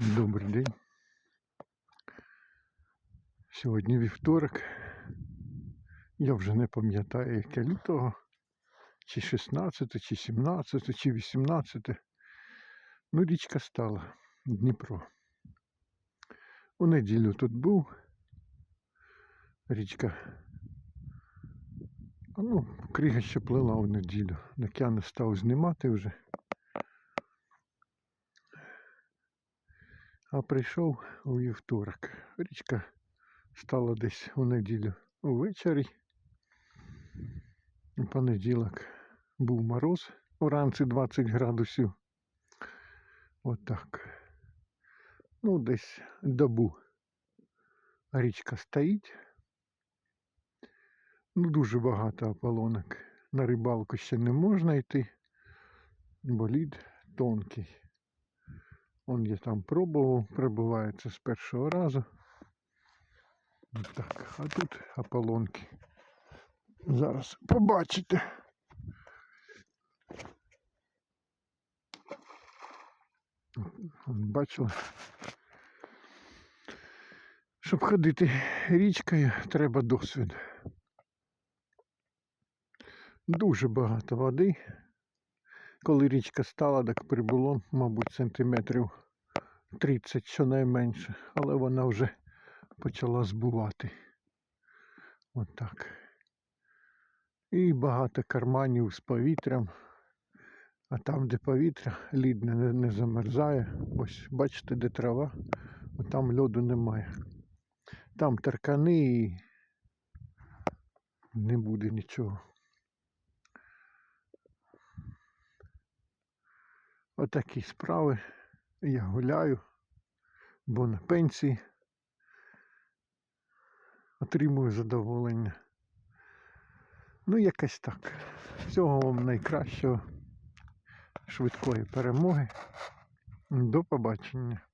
Добрий день. Сьогодні вівторок. Я вже не пам'ятаю, яке лютого, чи 16, чи 17, чи 18. Ну, річка стала Дніпро. У неділю тут був. Річка. Ну, крига ще плила у неділю. Так став знімати вже. А прийшов у вівторок. Річка стала десь у неділю увечері. У понеділок був мороз уранці 20 градусів. Отак. Ну, десь добу річка стоїть. Ну, дуже багато ополонок. На рибалку ще не можна йти, бо лід тонкий. Он я там пробував, прибувається з першого разу. Так, а тут ополонки. Зараз побачите. Бачили? Щоб ходити річкою, треба досвід. Дуже багато води. Коли річка стала, так прибуло, мабуть, сантиметрів 30 щонайменше, але вона вже почала збувати. Отак. І багато карманів з повітрям. А там, де повітря, лід не, не замерзає. Ось бачите, де трава, а там льоду немає. Там таркани і не буде нічого. Отакі справи. Я гуляю, бо на пенсії отримую задоволення. Ну, якось так. Всього вам найкращого, швидкої перемоги. До побачення.